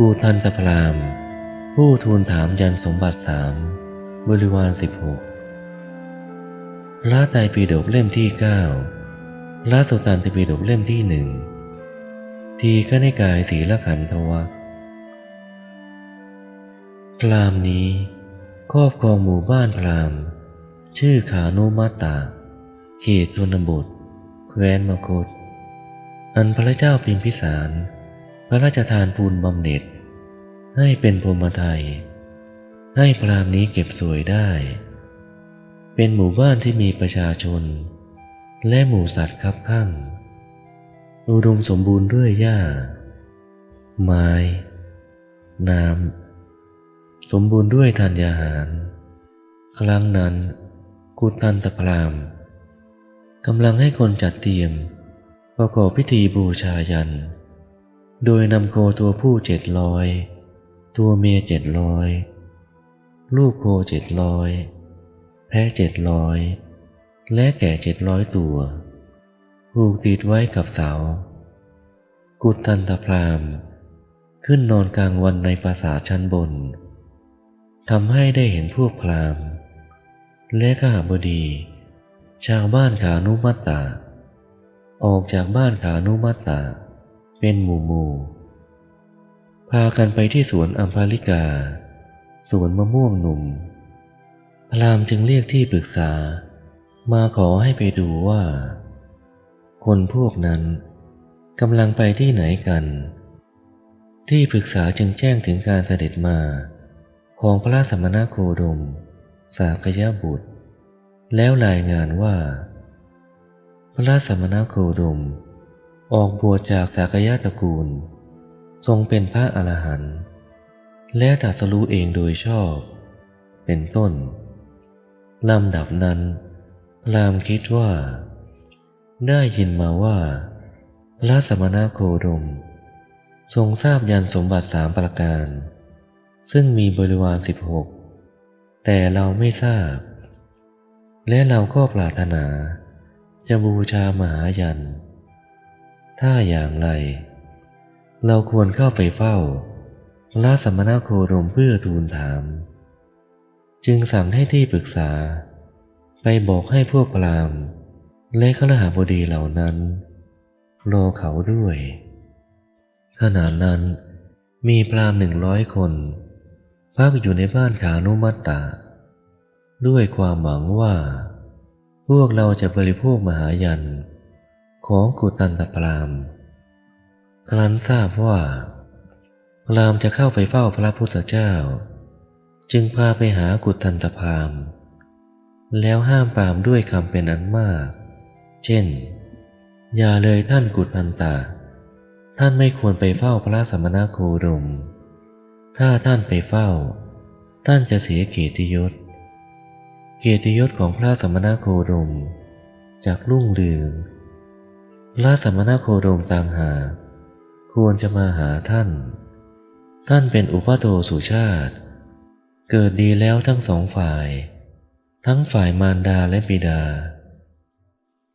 กูทันตพรามผู้ทูลถามยันสมบัติสามบริวารสิบหกพระไตรปิฎกเล่มที่เก้าพระสุตตันตปิฎกเล่มที่หนึ่งทีฆนิกายศีลขันธวัพรามนี้ครอบครองหมู่บ้านพรามชื่อขานุมาตาเขตชนบทแคว้นมคต อันพระเจ้าพิมพิสาร พระราชทานปูนบำเหน็จ ให้เป็นพรมไทย ให้พรามนี้เก็บสวยได้ เป็นหมู่บ้านที่มีประชาชน และหมู่สัตว์คับข้างอุดมสมบูรณ์ด้วยหญ้า ไม้ น้ำ สมบูรณ์ด้วยธัญญาหาร ครั้งนั้น กุตันตพรามกำลังให้คนจัดเตรียม ประกอบพิธีบูชายัน โดยนำโคตัวผู้เจ็ดร้อย ตัวเมียเจ็ดร้อยลูกโคเจ็ดร้อยแพะเจ็ดร้อยและแก่เจ็ดร้อยตัวผูกติดไว้กับเสา กุตันตพรามขึ้นนอนกลางวันในปราสาทชั้นบนทำให้ได้เห็นพวกพรามและข้าบดี ชาวบ้านขานุมัตตา ออกจากบ้านขานุมัตตา เป็นหมู่หมู่ พากันไปที่สวนอัมพาลิกา สวนมะม่วงหนุ่ม พรามจึงเรียกที่ปรึกษา มาขอให้ไปดูว่า คนพวกนั้นกำลังไปที่ไหนกัน ที่ปรึกษาจึงแจ้งถึงการเสด็จมา ของพระสมณโคดม สากยบุตร แล้วรายงานว่า พระสมณโคดม ออกบวชจากสากยตระกูล ทรงเป็นพระอรหันต์และตรัสรู้เองโดยชอบ เป็นต้นลำดับนั้น พรามคิดว่า ได้ยินมาว่า พระสมณโคดม ทรงทราบยันสมบัติสามประการ ซึ่งมีบริวารสิบหกแต่เราไม่ทราบ และเราก็ปรารถนา จะบูชามหายัน ถ้าอย่างไร เราควรเข้าไปเฝ้าพระสมณโคดมเพื่อทูลถาม จึงสั่งให้ที่ปรึกษา ไปบอกให้พวกพราหมณ์ และขลหาบดีเหล่านั้นรอเขาด้วย ขณะนั้นมีพราหมณ์หนึ่งร้อยคน พักอยู่ในบ้านขานุมัตตา ด้วยความหวังว่า พวกเราจะบริโภคมหายัน ของกุตันตพราหมณ์ ครั้นทราบว่าพรามจะเข้าไปเฝ้าพระพุทธเจ้า จึงพาไปหากุตันตพามแล้วห้ามปามด้วยคำเป็นอันมาก เช่น อย่าเลยท่านกุตันตา ท่านไม่ควรไปเฝ้าพระสมณโคดม ถ้าท่านไปเฝ้า ท่านจะเสียเกียรติยศ เกียรติยศของพระสมณโคดมจากรุ่งเรืองพระสมณโคดมต่างหาก ควรจะมาหาท่าน ท่านเป็นอุปโตสุชาติ เกิดดีแล้วทั้งสองฝ่าย ทั้งฝ่ายมารดาและบิดา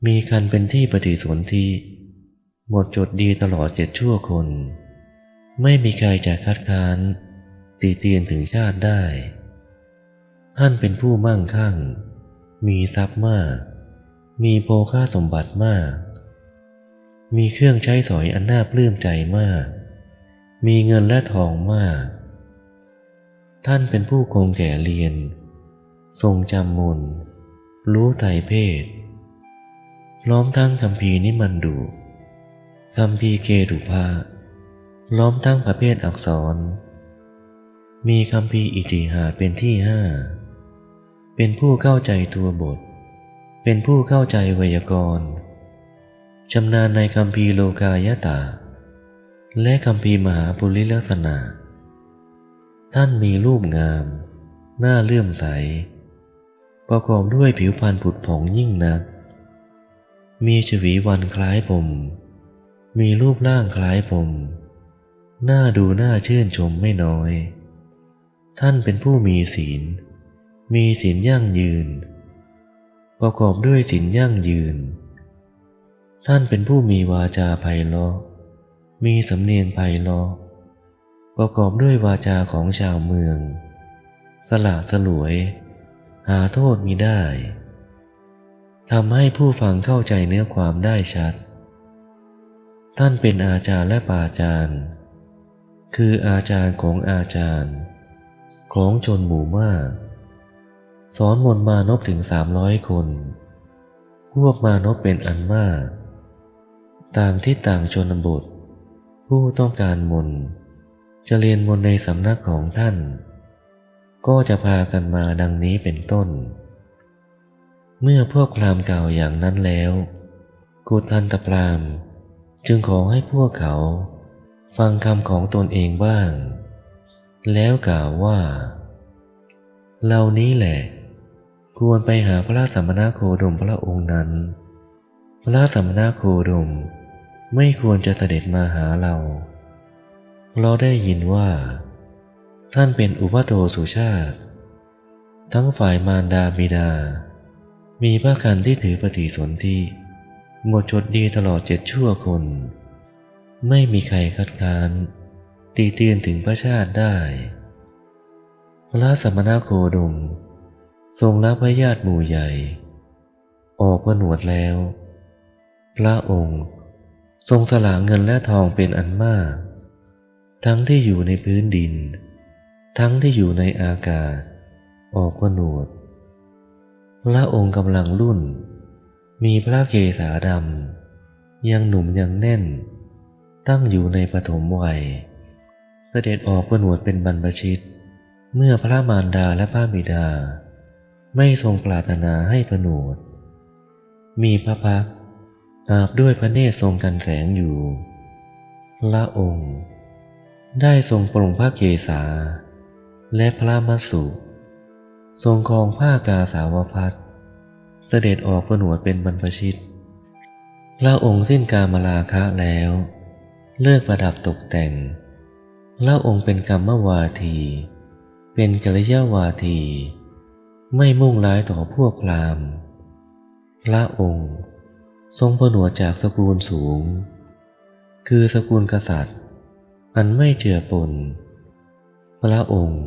มีคันเป็นที่ปฏิสนธิหมดจดดีตลอดเจ็ดชั่วคน ไม่มีใครจะคัดค้านตีเตียนถึงชาติได้ ท่านเป็นผู้มั่งคั่ง มีทรัพย์มาก มีโภคาสมบัติมาก มีเครื่องใช้สอยอันน่าปลื้มใจมาก มีเงินและทองมาก ท่านเป็นผู้คงแก่เรียน ทรงจำมนรู้ไตรเพศ ล้อมทั้งคำพีนิมันดูคำพีเกตุภาล้อมทั้งประเภทอักษร มีคำพีอิติหาเป็นที่ห้า เป็นผู้เข้าใจตัวบท เป็นผู้เข้าใจไวยากรณ์ ชำนาญในคำพีโลกายตา และคำพีมหาปุริลักษณะ ท่านมีรูปงาม หน้าเลื่อมใส ประกอบด้วยผิวพรรณผุดผ่องยิ่งนัก มีชวีวันคล้ายผม มีรูปร่างคล้ายผม หน้าดูหน่าชื่นชมไม่น้อย ท่านเป็นผู้มีศีล มีศีลยั่งยืน ประกอบด้วยศีลยั่งยืน ท่านเป็นผู้มีวาจาไพเราะมีสำเนียงไพเราะประกอบด้วยวาจาของชาวเมือง สละสลวย หาโทษมิได้ทำให้ผู้ฟังเข้าใจเนื้อความได้ชัด ท่านเป็นอาจารย์และปาจารย์ คืออาจารย์ของอาจารย์ ของชนหมู่มาก สอนมนต์มานพถึงสามร้อยคน พวกมานพเป็นอันมาก ต่างที่ต่างชนบท ผู้ต้องการมนจะเรียนมนในสำนักของท่าน ก็จะพากันมาดังนี้เป็นต้น เมื่อพวกพรามกล่าวอย่างนั้นแล้ว กุตันตพรามจึงขอให้พวกเขาฟังคำของตนเองบ้าง แล้วกล่าวว่า เหล่านี้แหละ ควรไปหาพระสัมมนาโคดมพระองค์นั้น พระสัมมนาโคดม ไม่ควรจะเสด็จมาหาเรา เราได้ยินว่า ท่านเป็นอุปโตสุชาติ ทั้งฝ่ายมารดาบิดา มีพระคันที่ถือปฏิสนธิหมดจดดีตลอดเจ็ดชั่วคน ไม่มีใครคัดค้าน ตีเตียนถึงพระชาติได้ พระสมณโคดม ทรงรับพระญาติหมู่ใหญ่ ออกผนวดแล้ว พระองค์ ทรงสละเงินและทองเป็นอันมาก ทั้งที่อยู่ในพื้นดิน ทั้งที่อยู่ในอากาศ ออกผนวด พระองค์กำลังรุ่น มีพระเกศาดำยังหนุ่มยังแน่น ตั้งอยู่ในปฐมวัย เสด็จออกผนวดเป็นบรรพชิต เมื่อพระมารดาและพระบิดา ไม่ทรงปรารถนาให้ผนวด มีพระพักร อาบด้วยพระเนตรทรงกันแสงอยู่ พระองค์ ได้ทรงปรงพระเกศา และพระมัสสุ ทรงครองผ้ากาสาวพัดเสด็จออกผนวดเป็นบรรพชิต พระองค์สิ้นกามราคะแล้ว เลิกประดับตกแต่ง พระองค์เป็นกรรมวาที เป็นกัลยาวาที ไม่มุ่งร้ายต่อพวกพรามพระองค์ ทรงผนวดจากสกุลสูง คือสกุลกษัตริย์ อันไม่เจือปน พระองค์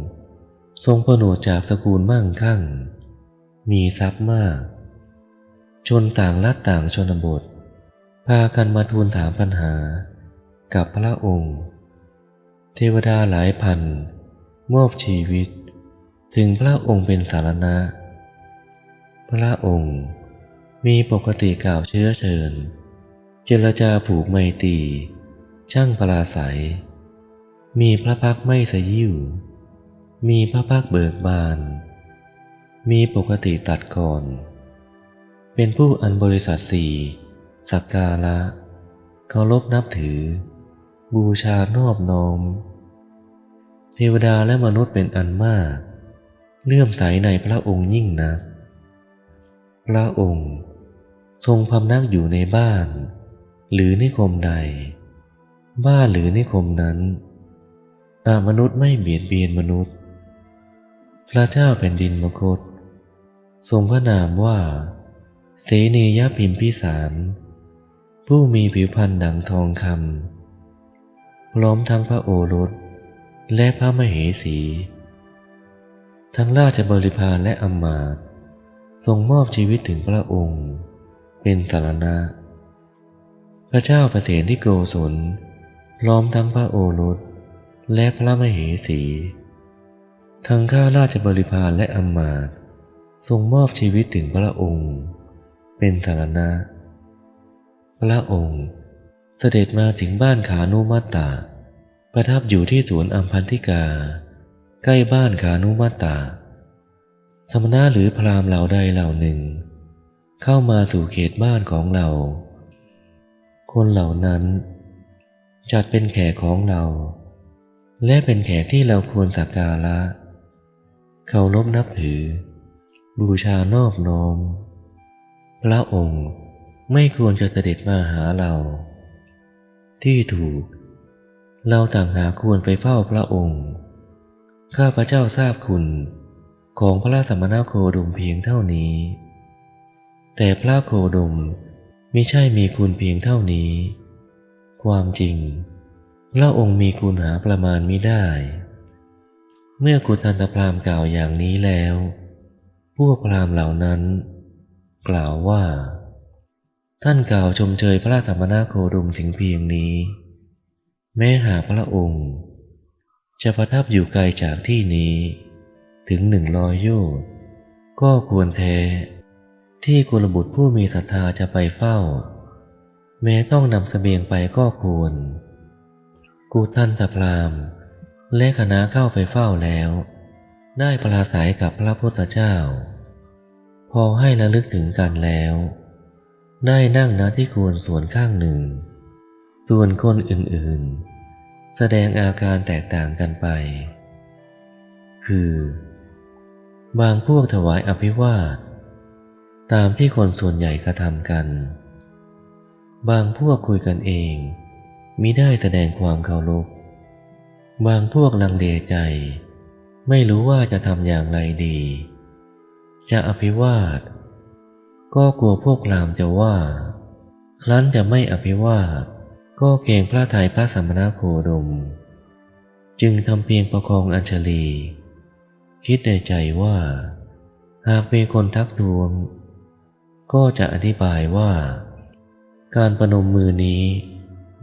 ทรงผนวดจากสกุลมั่งคั่ง มีทรัพย์มาก ชนต่างลัดต่างชนบท พากันมาทูลถามปัญหากับพระองค์ เทวดาหลายพัน มอบชีวิต ถึงพระองค์เป็นสารณะ พระองค์ มีปกติกล่าวเชื้อเชิญ เจรจาผูกไมตรีช่างปราศัย มีพระพักไม่สยิวมีพระพักเบิกบาน มีปกติตัดก่อน เป็นผู้อันบริษัทสี่สักการะเคารพนับถือ บูชานอบน้อม เทวดาและมนุษย์เป็นอันมาก เลื่อมใสในพระองค์ยิ่งนักพระองค์ ทรงพำนักอยู่ในบ้าน หรือนิคมใด บ้านหรือนิคมนั้นอามนุษย์ไม่เบียดเบียนมนุษย์ พระเจ้าแผ่นดินมคต ทรงพระนามว่า เสนียพิมพิสาร ผู้มีผิวพรรณดังทองคำพร้อมทั้งพระโอรส และพระมเหสี ทั้งราชบริพารและอำมาตย์ทรงมอบชีวิตถึงพระองค์ เป็นสารณะ พระเจ้าประเสนที่โกศลล้อมทั้งพระโอรสและพระมเหสี ทั้งข้าราชบริพารและอำมาตย์ทรงมอบชีวิตถึงพระองค์ เป็นสารณะ พระองค์เสด็จมาถึงบ้านขานุมัตตา ประทับอยู่ที่สวนอัมพันธิกา ใกล้บ้านขานุมัตตา สมณะหรือพราหมณ์เหล่าใดเหล่าหนึ่ง เข้ามาสู่เขตบ้านของเรา คนเหล่านั้น จัดเป็นแขกของเรา และเป็นแขกที่เราควรสักการะเคารพนับถือ บูชานอบน้อม พระองค์ไม่ควรจะเสด็จมาหาเรา ที่ถูก เราต่างหากควรไปเฝ้าพระองค์ ข้าพระเจ้าทราบคุณของพระสมณโคดมเพียงเท่านี้ แต่พระโคดมมิใช่มีคุณเพียงเท่านี้ ความจริง พระองค์มีคุณหาประมาณมิได้ เมื่อกุทันตพรามกล่าวอย่างนี้แล้ว พวกพรามเหล่านั้น กล่าวว่า ท่านกล่าวชมเชยพระธรรมนาโคดมถึงเพียงนี้ แม้หาพระองค์ จะประทับอยู่ไกลจากที่นี้ ถึงหนึ่งร้อยโยชน์ก็ควรแท้ ที่กุลบุตรผู้มีศรัทธาจะไปเฝ้า แม้ต้องนำเสบียงไปก็ควร กูท่านตะพรามและคณะเข้าไปเฝ้าแล้ว ได้ปราศัยกับพระพุทธเจ้า พอให้ระลึกถึงกันแล้ว ได้นั่งณที่ควรส่วนข้างหนึ่ง ส่วนคนอื่นๆ แสดงอาการแตกต่างกันไป คือ บางพวกถวายอภิวาท ตามที่คนส่วนใหญ่กระทำกัน บางพวกคุยกันเองมิได้แสดงความเคารพบางพวกลังเลใจ ไม่รู้ว่าจะทำอย่างไรดี จะอภิวาท ก็กลัวพวกรามจะว่า ครั้นจะไม่อภิวาท ก็เกรงพระทัยพระสัมมาโคดม จึงทำเพียงประคองอัญชลี คิดในใจว่า หากมีคนทักทวง ก็จะอธิบายว่า การประนมมือนี้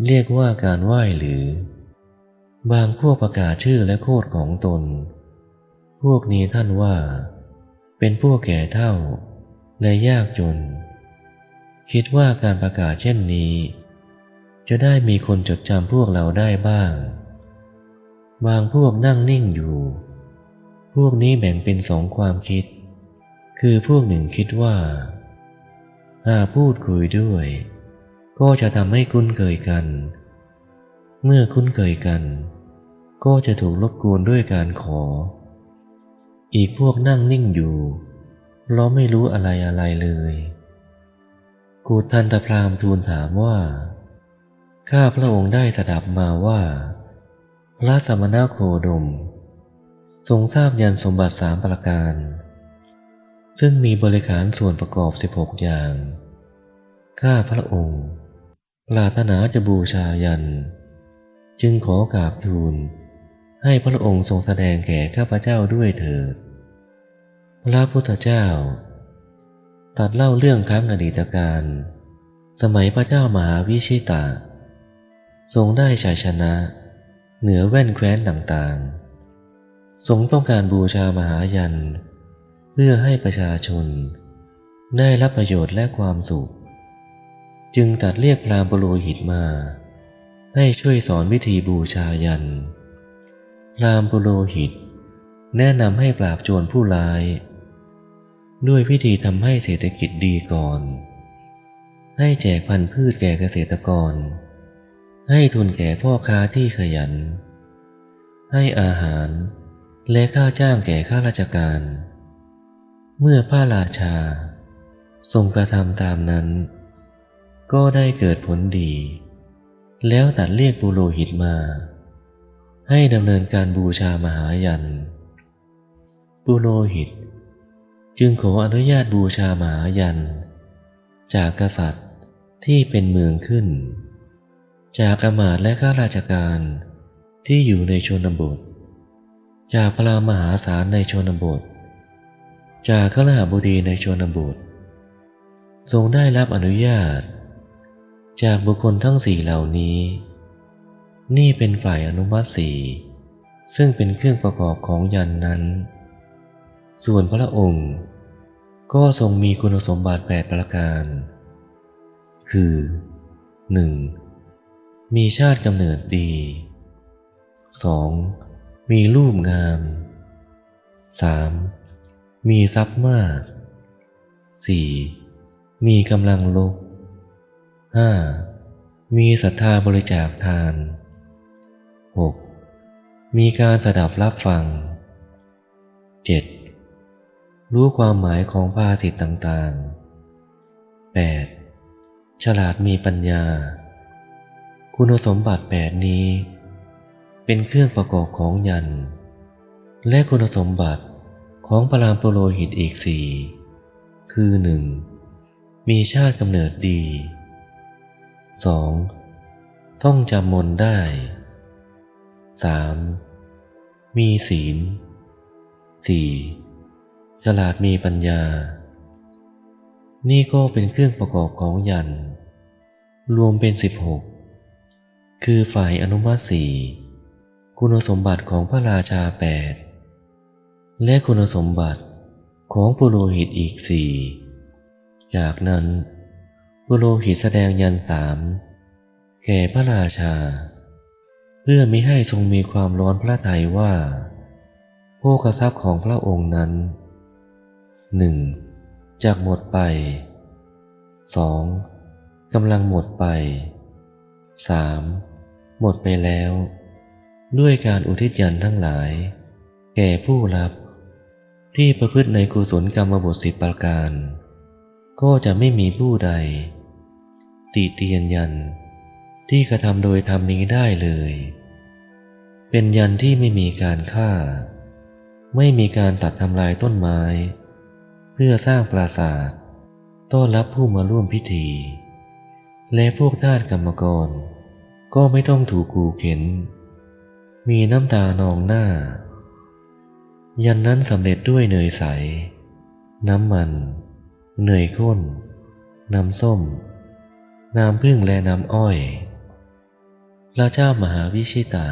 เรียกว่าการไหว้หรือ บางพวกประกาศชื่อและโคดของตน พวกนี้ท่านว่า เป็นพวกแก่เท่า และยากจน คิดว่าการประกาศเช่นนี้ จะได้มีคนจดจำพวกเราได้บ้าง บางพวกนั่งนิ่งอยู่ พวกนี้แบ่งเป็นสองความคิด คือพวกหนึ่งคิดว่า หากพูดคุยด้วย ก็จะทำให้คุ้นเคยกัน เมื่อคุ้นเคยกัน ก็จะถูกรบกวนด้วยการขอ อีกพวกนั่งนิ่งอยู่เราไม่รู้อะไรอะไรเลยกูทันตพรามทูลถามว่า ข้าพระองค์ได้สดับมาว่า พระสมณโคดม ทรงทราบยันสมบัติสามประการ ซึ่งมีบริการส่วนประกอบ 16 อย่าง ข้าพระองค์ปรารถนาจะบูชายัน จึงขอกราบทูล ให้พระองค์ทรงแสดงแก่ข้าพเจ้าด้วยเถิด พระพุทธเจ้า ตัดเล่าเรื่องครั้งอดีตการ สมัยพระเจ้ามหาวิชิตาทรงได้ชัยชนะ เหนือแว่นแคว้นต่างๆ ทรงต้องการบูชามหายัน เพื่อให้ประชาชน ได้รับประโยชน์และความสุข จึงตัดเรียกพรามปโรหิตมา ให้ช่วยสอนวิธีบูชายันพรามปโรหิต แนะนำให้ปราบโจรผู้ร้าย ด้วยวิธีทำให้เศรษฐกิจดีก่อน ให้แจกพันธุ์พืชแก่เกษตรกร ให้ทุนแก่พ่อค้าที่ขยัน ให้อาหารและค่าจ้างแก่ข้าราชการ เมื่อพระราชา ทรงกระทำตามนั้น ก็ได้เกิดผลดี แล้วตัดเรียกปุโรหิตมา ให้ดำเนินการบูชามหายันปุโรหิต จึงขออนุญาตบูชามหายัน จากกษัตริย์ที่เป็นเมืองขึ้น จากอมาตและข้าราชการที่อยู่ในชนบท จากพระมหาศาลในชนบท จากข้าราชบดีในชนบททรงได้รับอนุญาต จากบุคคลทั้งสี่เหล่านี้ นี่เป็นฝ่ายอนุมัติสี่ซึ่งเป็นเครื่องประกอบของยันนั้น ส่วนพระองค์ก็ทรงมีคุณสมบัติแปดประการ คือ 1. มีชาติกำเนิดดี 2. มีรูปงาม 3. มีทรัพย์มาก 4. มีกำลังลก 5. มีศรัทธาบริจาคทาน 6. มีการสดับรับฟัง 7. รู้ความหมายของภาษิตต่างๆ 8. ฉลาดมีปัญญา คุณสมบัติแปดนี้ เป็นเครื่องประกอบของยัน และคุณสมบัติ ของพรามปุโรหิตอีกสี่คือหนึ่งมีชาติกำเนิดดี 2. ท่องจำมนได้ 3. มีศีล 4. ฉลาดมีปัญญา นี่ก็เป็นเครื่องประกอบของยัน รวมเป็น 16 คือฝ่ายอนุมาสีคุณสมบัติของพระราชาแปด และคุณสมบัติของปุโรหิตอีกสี่จากนั้นปุโรหิตแสดงยันสามแก่พระราชา เพื่อไม่ให้ทรงมีความร้อนพระทัยว่าโภคทรัพย์ของพระองค์นั้นหนึ่งจากหมดไปสองกำลังหมดไปสามหมดไปแล้ว ด้วยการอุทิศยันทั้งหลาย แก่ผู้รับ ที่ประพฤติในกุศลกรรมบทสิบประการ ก็จะไม่มีผู้ใด ติเตียนยัน ที่กระทำโดยทำนี้ได้เลย เป็นยันที่ไม่มีการฆ่า ไม่มีการตัดทำลายต้นไม้ เพื่อสร้างปราสาทต้อนรับผู้มาร่วมพิธี และพวกทาสกรรมกร ก็ไม่ต้องถูกกูเข็น มีน้ำตานองหน้า ยันนั้นสำเร็จด้วยเนยใส น้ำมัน เนยข้น น้ำส้ม น้ำพึ่งและน้ำอ้อย พระเจ้ามหาวิชิตา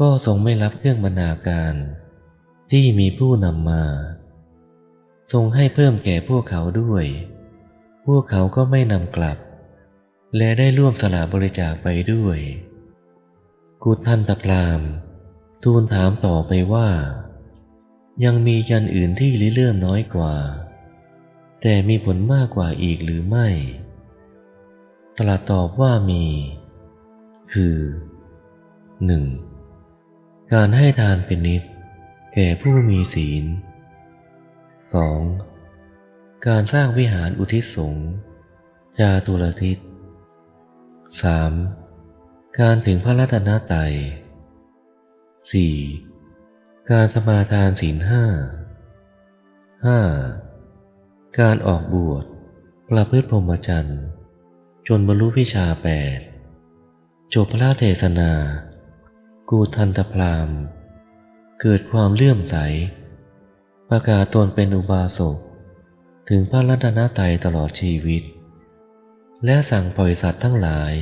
ก็ทรงไม่รับเครื่องบรรณาการที่มีผู้นำมา ทรงให้เพิ่มแก่พวกเขาด้วย พวกเขาก็ไม่นำกลับ และได้ร่วมสละบริจาคไปด้วย กุทันตพรามทูลถามต่อไปว่า ยังมียันอื่นที่ลิเลื่อมน้อยกว่า แต่มีผลมากกว่าอีกหรือไม่ตรัสตอบว่ามี คือ 1. การให้ทานเป็นนิดแก่ผู้มีศีล 2. การสร้างวิหารอุทิศสงฆ์จาตุรทิศ 3. การถึงพระรัตนตรัย 4. การสมาทานศีลห้า 5. การออกบวชประพฤติพรหมจรรย์จนบรรลุวิชาแปดจบพระเทศนา กูทันตพรามเกิดความเลื่อมใส ประกาศตนเป็นอุบาสกถึงพระรัตนตรัยตลอดชีวิต และสั่งปล่อยสัตว์ทั้งหลาย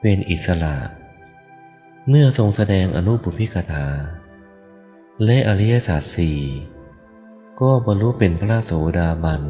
เป็นอิสระ เมื่อทรงแสดงอนุปุพิกถา และอริยสัจสี่ก็บรรลุเป็นพระโสดาบัน